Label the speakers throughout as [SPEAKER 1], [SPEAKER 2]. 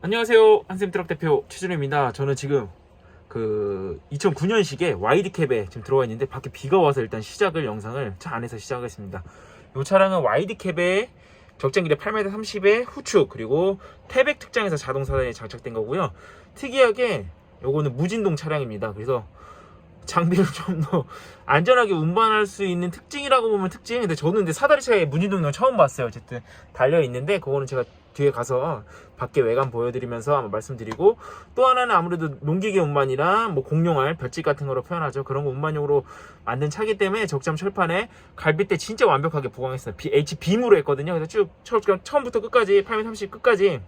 [SPEAKER 1] 안녕하세요. 한샘 트럭 대표 최준호입니다. 저는 지금 그 2009년식의 와이드캡에 지금 들어와 있는데 밖에 비가 와서 일단 시작을 영상을 차 안에서 시작하겠습니다. 이 차량은 와이드캡에 적정길에 8m 30에 후축 그리고 태백 특장에서 자동 사단이 장착된 거고요. 특이하게 요거는 무진동 차량입니다. 그래서 장비를 좀 더 안전하게 운반할 수 있는 특징이라고 보면 특징. 근데 저는 근데 사다리 차에 무진동은 처음 봤어요. 어쨌든 달려 있는데 그거는 제가 뒤에 가서 밖에 외관 보여드리면서 한번 말씀드리고 또 하나는 아무래도 농기계 운반이랑 뭐 공룡알 볏짚 같은 거로 표현하죠. 그런 거 운반용으로 만든 차기 때문에 적장 철판에 갈빗대 진짜 완벽하게 보강했어요. B, HBM으로 했거든요. 그래서 쭉 처- 처음부터 끝까지 8m 30 끝까지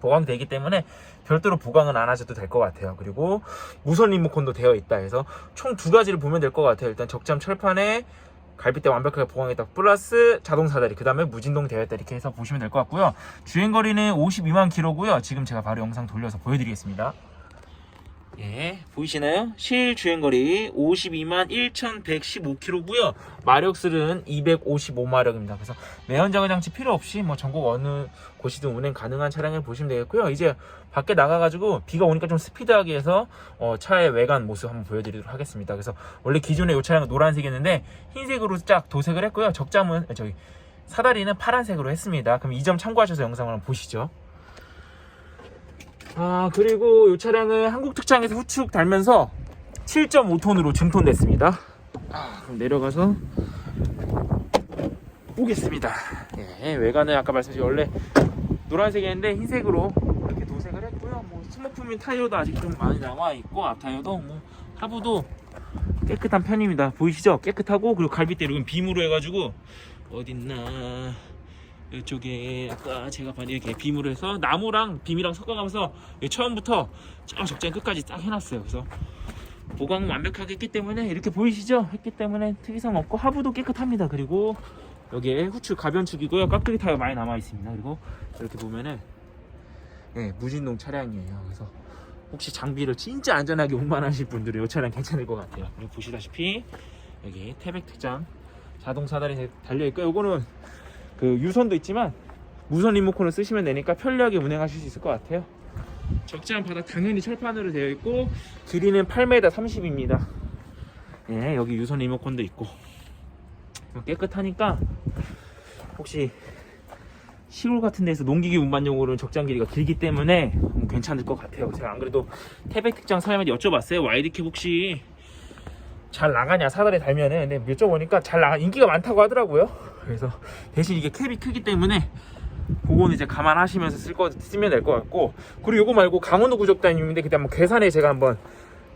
[SPEAKER 1] 보강되기 때문에 별도로 보강은 안 하셔도 될 것 같아요. 그리고 무선 리모컨도 되어 있다 해서 총 두 가지를 보면 될 것 같아요. 일단 적잠 철판에 갈빗대 완벽하게 보강했다 플러스 자동 사다리 그 다음에 무진동 있다 이렇게 해서 보시면 될 것 같고요. 주행거리는 52만 킬로고요. 지금 제가 바로 영상 돌려서 보여드리겠습니다. 예, 보이시나요? 실 주행거리 52만 1115km고요. 마력술은 255마력입니다. 그래서 매연장어 장치 필요 없이 뭐 전국 어느 곳이든 운행 가능한 차량을 보시면 되겠고요. 이제 밖에 나가가지고 비가 오니까 좀 스피드하게 해서 어, 차의 외관 모습 한번 보여드리도록 하겠습니다. 그래서 원래 기존에 이 차량은 노란색이었는데 흰색으로 쫙 도색을 했고요. 적잠은 아, 저기 사다리는 파란색으로 했습니다. 그럼 이 점 참고하셔서 영상을 한번 보시죠. 아 그리고 이 차량은 한국 특장에서 후축 달면서 7.5톤으로 증톤 됐습니다. 아, 그럼 내려가서 보겠습니다. 예, 외관은 아까 말씀드린 원래 노란색이었는데 흰색으로 이렇게 도색을 했고요. 뭐 스모프민 타이어도 아직 좀 많이 남아 있고 앞 타이어도 뭐 하부도 깨끗한 편입니다. 보이시죠? 깨끗하고 그리고 이건 빔으로 해가지고 어딨나 이쪽에 아까 제가 반 이렇게 빔으로 해서 나무랑 빔이랑 섞어가면서 처음부터 쫙 적장 끝까지 딱 해놨어요. 그래서 보강은 완벽하게 했기 때문에 이렇게 보이시죠? 했기 때문에 특이성 없고 하부도 깨끗합니다. 그리고 여기에 후축 가변축이고요. 깍두기 타이어 많이 남아 있습니다. 그리고 이렇게 보면은 예, 무진동 차량이에요. 그래서 혹시 장비를 진짜 안전하게 운반하실 분들은 이 차량 괜찮을 것 같아요. 그리고 보시다시피 여기 태백 특장 자동 사다리 달려 있고 요거는 그 유선도 있지만 무선 리모컨을 쓰시면 되니까 편리하게 운행하실 수 있을 것 같아요. 적재한 바닥 당연히 철판으로 되어 있고 길이는 8m 30입니다. 예, 여기 유선 리모컨도 있고 깨끗하니까 혹시 시골 같은 데서 농기계 운반용으로는 적장 길이가 길기 때문에 음, 괜찮을 것 같아요. 제가 안 그래도 태백 특장 사장님한테 여쭤봤어요. 와이드캡 혹시 잘 나가냐 사다리 달면은 근데 여쭤보니까 잘 나가 인기가 많다고 하더라고요. 그래서 대신 이게 캡이 크기 때문에 그거는 이제 감안하시면서 쓸 거 쓰면 될 것 같고 그리고 요거 말고 강원도 구적단님인데 그때 한번 괴산에 제가 한번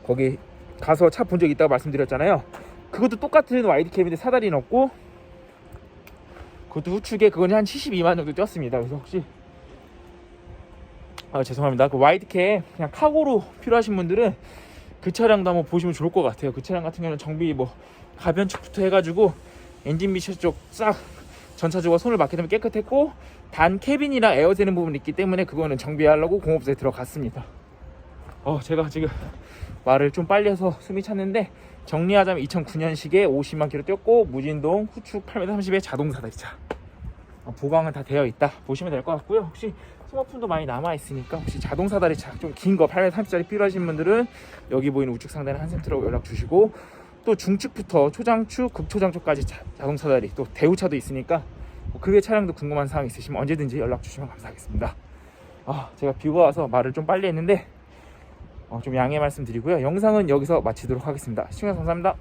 [SPEAKER 1] 거기 가서 차 본 적 있다고 말씀드렸잖아요. 그것도 똑같은 와이드 캡인데 사다리는 없고 그것도 후축에 그건 한 72만 정도 뛰었습니다. 그래서 혹시 아 죄송합니다. 그 와이드 캡 그냥 카고로 필요하신 분들은 그 차량도 한번 보시면 좋을 것 같아요. 그 차량 같은 경우는 정비 뭐 가변축부터 해가지고 엔진 미셔 쪽싹 전차적으로 손을 맞게 되면 깨끗했고 단 캐빈이랑 에어 되는 부분이 있기 때문에 그거는 정비하려고 공업소에 들어갔습니다. 어 제가 지금 말을 좀 빨리 해서 숨이 찼는데 정리하자면 2009년식에 50만 킬로 뛰었고 무진동 후축 8m 30의 자동 사다리차 어, 보강은 다 되어 있다. 보시면 될 것 같고요. 혹시 스모품도 많이 남아 있으니까 혹시 자동 사다리차 좀긴 거 8m 30짜리 필요하신 분들은 여기 보이는 우측 상단에 한센트라고 연락 주시고 또 중측부터 초장축 극초장축까지 자, 자동 사다리 또 대우차도 있으니까 뭐그외 차량도 궁금한 사항 있으시면 언제든지 연락 주시면 감사하겠습니다. 아 제가 비가 와서 말을 좀 빨리 했는데 어, 좀 양해 말씀드리고요. 영상은 여기서 마치도록 하겠습니다. 시청해주셔서 감사합니다